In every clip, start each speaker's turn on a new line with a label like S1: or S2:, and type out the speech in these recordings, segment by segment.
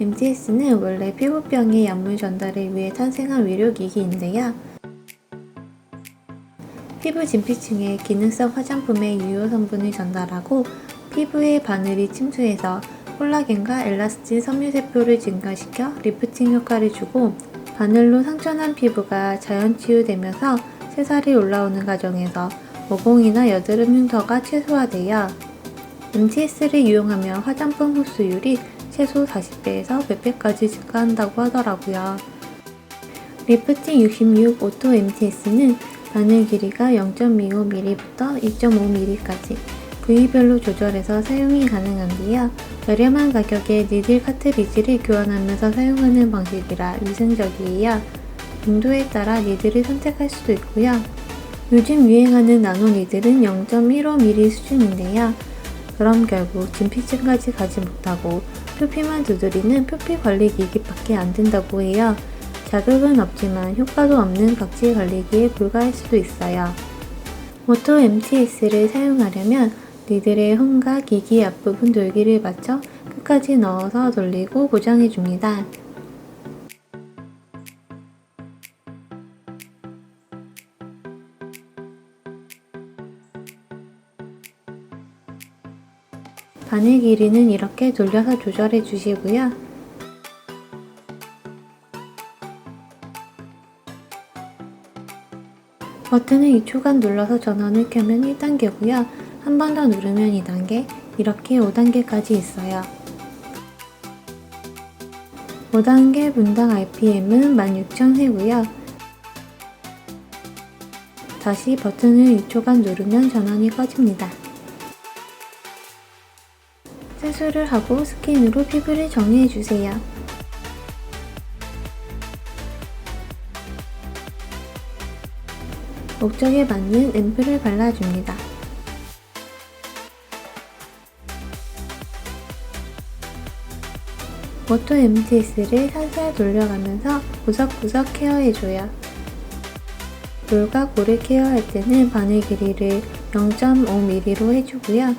S1: MTS는 원래 피부병의 약물 전달을 위해 탄생한 의료기기인데요. 피부 진피층에 기능성 화장품의 유효 성분을 전달하고 피부의 바늘이 침투해서 콜라겐과 엘라스틴 섬유세포를 증가시켜 리프팅 효과를 주고 바늘로 상처난 피부가 자연 치유되면서 새살이 올라오는 과정에서 모공이나 여드름 흉터가 최소화되어 MTS를 이용하면 화장품 흡수율이 최소 40배에서 100배까지 증가한다고 하더라고요. 리프팅 66 오토 MTS는 바늘 길이가 0.25mm부터 2.5mm까지 부위별로 조절해서 사용이 가능한데요. 저렴한 가격에 니들 카트리지를 교환하면서 사용하는 방식이라 위생적이에요. 용도에 따라 니들을 선택할 수도 있고요. 요즘 유행하는 나노 니들은 0.15mm 수준인데요. 그럼 결국 진피층까지 가지 못하고 표피만 두드리는 표피 관리 기기밖에 안 된다고 해요. 자극은 없지만 효과도 없는 각질 관리기에 불과할 수도 있어요. 모토 MTS를 사용하려면 니들의 홈과 기기 앞부분 돌기를 맞춰 끝까지 넣어서 돌리고 고정해 줍니다. 바늘 길이는 이렇게 돌려서 조절해 주시고요. 버튼을 2초간 눌러서 전원을 켜면 1단계고요. 한 번 더 누르면 2단계, 이렇게 5단계까지 있어요. 5단계 분당 RPM은 16,000회고요. 다시 버튼을 2초간 누르면 전원이 꺼집니다. 세수를 하고 스킨으로 피부를 정리해주세요. 목적에 맞는 앰플을 발라줍니다. 워터 MTS를 살살 돌려가면서 구석구석 케어해줘요. 물과 고를 케어할 때는 바늘 길이를 0.5mm로 해주고요.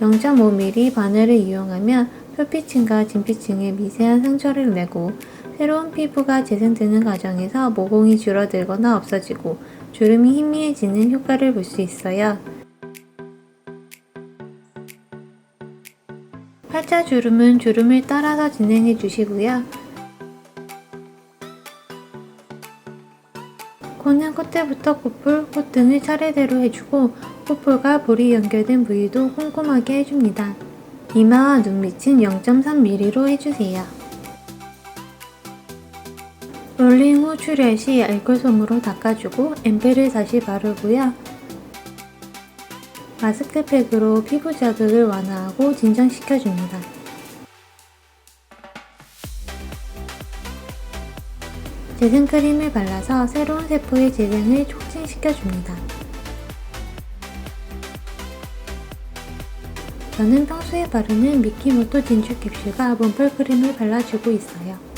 S1: 0.5mm 바늘을 이용하면 표피층과 진피층에 미세한 상처를 내고 새로운 피부가 재생되는 과정에서 모공이 줄어들거나 없어지고 주름이 희미해지는 효과를 볼 수 있어요. 팔자 주름은 주름을 따라서 진행해 주시고요. 코는 콧대부터 코풀, 콧등을 차례대로 해주고 코풀과 볼이 연결된 부위도 꼼꼼하게 해줍니다. 이마와 눈 밑은 0.3mm로 해주세요. 롤링 후 출혈 시 알콜솜으로 닦아주고 앰플을 다시 바르고요. 마스크팩으로 피부 자극을 완화하고 진정시켜줍니다. 재생 크림을 발라서 새로운 세포의 재생을 촉진시켜줍니다. 저는 평소에 바르는 미키모토 진주 캡슐과 몸풀 크림을 발라주고 있어요.